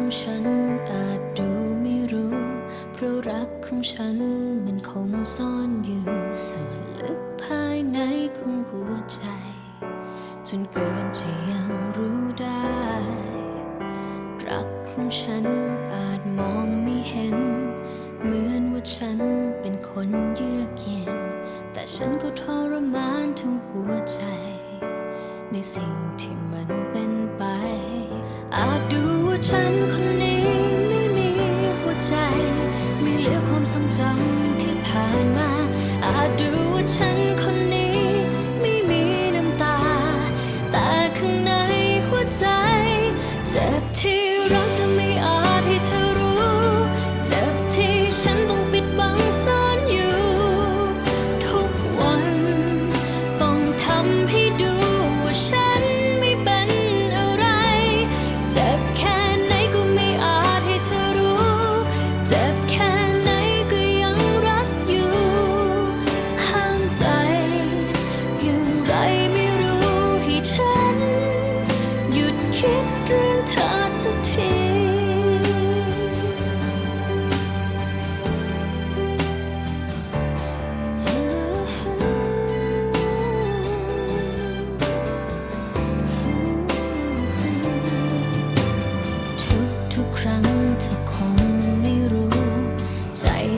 ของฉันอาจดูไม่รู้ เพราะรักของฉันมันคงซ่อนอยู่ส่วนลึกภายในของหัวใจ จนเกินจะยังรู้ได้ รักของฉันอาจมองไม่เห็น เหมือนว่าฉันเป็นคนเยือกเย็น แต่ฉันก็ทรมานทั้งหัวใจ ในสิ่งที่มันเป็นไป อาจดูว่าฉันคนนี้ไม่มีหัวใจ ไม่เหลือความทรงจำที่ผ่านมา อาจดูว่าฉันคนนี้ไม่มีน้ำตา แต่ข้างในหัวใจเจ็บที่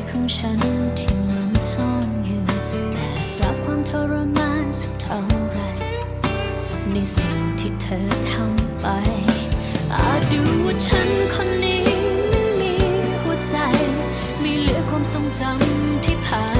ของฉันที่มันซ่อนอยู่แต่รับความทรมานสักเท่าไรในสิ่งที่เธอทำไป อาจดูว่าฉันคนนี้ไม่มีหัวใจ ไม่เหลือความทรงจำที่ผ่าน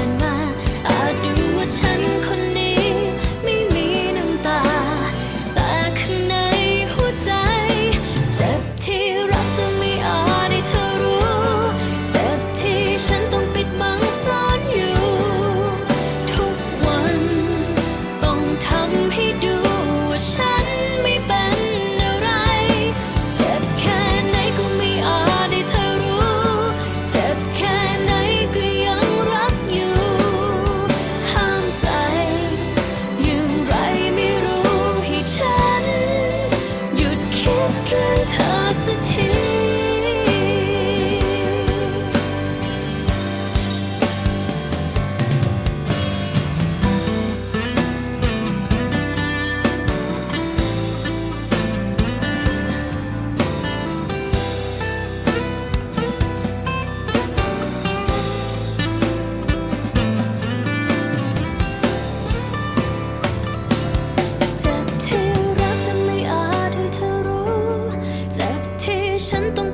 辰东